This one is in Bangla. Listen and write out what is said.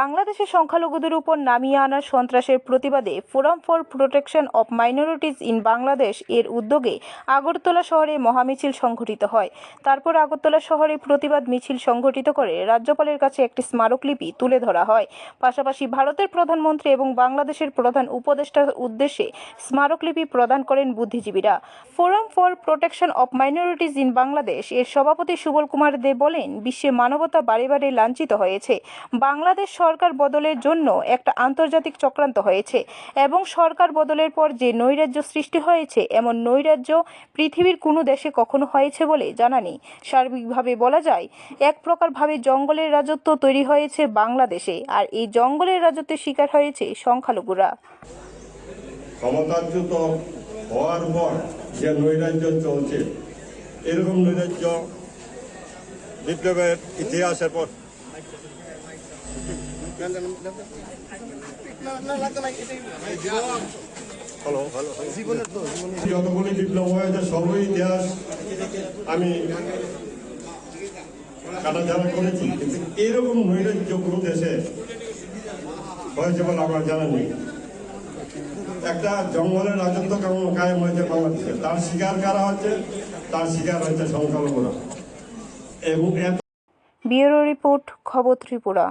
বাংলাদেশে সংখ্যালঘুদের উপর নামিয়ে আনার সন্ত্রাসের প্রতিবাদে forum for protection of minorities in Bangladesh এর উদ্যোগে আগরতলা শহরে মহামিছিল সংঘটিত হয়। তারপর আগরতলা শহরে প্রতিবাদ মিছিল সংঘটিত করে রাজ্যপালের কাছে একটি স্মারকলিপি তুলে ধরা হয়। পাশাপাশি ভারতের প্রধানমন্ত্রী এবং বাংলাদেশের প্রধান উপদেষ্টার উদ্দেশ্যে স্মারকলিপি প্রদান করেন বুদ্ধিজীবীরা। Forum for protection of minorities in Bangladesh এর সভাপতি সুবল কুমার দে বলেন, বিশ্বে মানবতা বারে বারে লাঞ্ছিত হয়েছে। বাংলাদেশ সরকার বদলের জন্য একটা আন্তর্জাতিক চক্রান্ত হয়েছে এবং সরকার বদলের পর যে নৈরাজ্য সৃষ্টি হয়েছে, এমন নৈরাজ্য পৃথিবীর কোনো দেশে কখনো হয়েছে বলে জানা নেই সার্বিকভাবে বলা যায়, এক প্রকারভাবে জঙ্গলের রাজত্ব তৈরি হয়েছে বাংলাদেশে আর এই জঙ্গলের রাজত্বের শিকার হয়েছে সংখ্যালঘুরা। ক্ষমতাচ্যুত হওয়ার পর যে নৈরাজ্য চলছে, এরকম নৈরাজ্য বিপ্লবের ইতিহাসের পর যতগুলি বিপ্লব হয়েছে সবই ইতিহাস। আমি কাটাছাড়া করেছি কিন্তু এরকম নৈরাজ্য কোনো দেশে হয়েছে বলে আমার জানা নেই। একটা জঙ্গলের রাজত্ব কেমন কায়েম হয়েছে বাংলাদেশে? তার শিকার কারা হচ্ছে? তার শিকার হচ্ছে সংখ্যালঘুরা। এবং এত ব্যুরো রিপোর্ট খবর ত্রিপুরা।